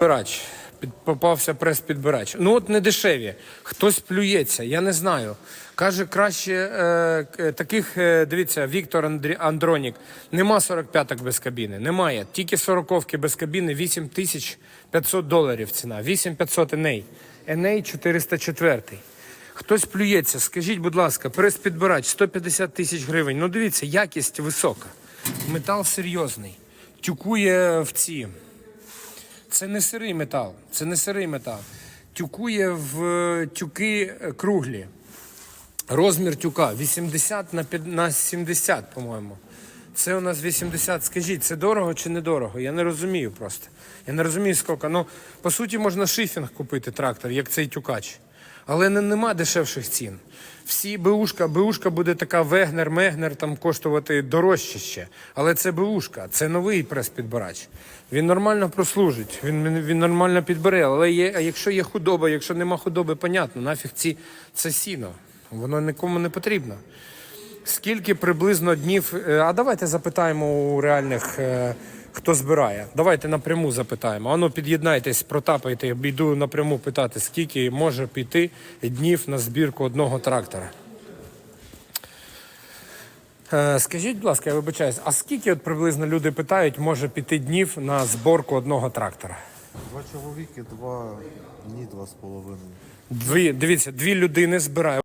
Підбирач. Під, попався прес-підбирач. Ну от не дешеві. Хтось плюється, я не знаю. Каже, краще е, таких, е, дивіться, Віктор Андрі, Андронік. Нема 45-ок без кабіни. Немає. Тільки 40-ки без кабіни 8500 доларів ціна. 8500 Еней. Еней 404. Хтось плюється. Скажіть, будь ласка, прес-підбирач 150 тисяч гривень. Ну дивіться, якість висока. Метал серйозний. Тюкує в ці. Це не сирий метал. Це не сирий метал. Тюкує в е, тюки е, круглі. Розмір тюка 80 на, під- на 70, по-моєму. Це у нас 80. Скажіть, це дорого чи недорого? Я не розумію просто. Я не розумію, скільки. Ну, по суті, можна шифінг купити трактор, як цей тюкач. Але не, нема дешевших цін. Всі БУшка, БУшка буде така Вегнер, Мегнер там коштувати дорожче ще. Але це БУшка, це новий прес-підбирач. Він нормально прослужить, він, він, він нормально підбере. Але є, а якщо є худоба, якщо нема худоби, понятно, нафіг ці, це сіно. Воно нікому не потрібно. Скільки приблизно днів. е, А давайте запитаємо у реальних, е, хто збирає. Давайте напряму запитаємо. Ану, під'єднайтесь, протапайте, я йду напряму питати, скільки може піти днів на збірку одного трактора. Е, Скажіть, будь ласка, я вибачаюсь, а скільки от приблизно люди питають, може піти днів на зборку одного трактора? Два чоловіки, два дні, два з половиною. Дві, дивіться, дві людини збирають.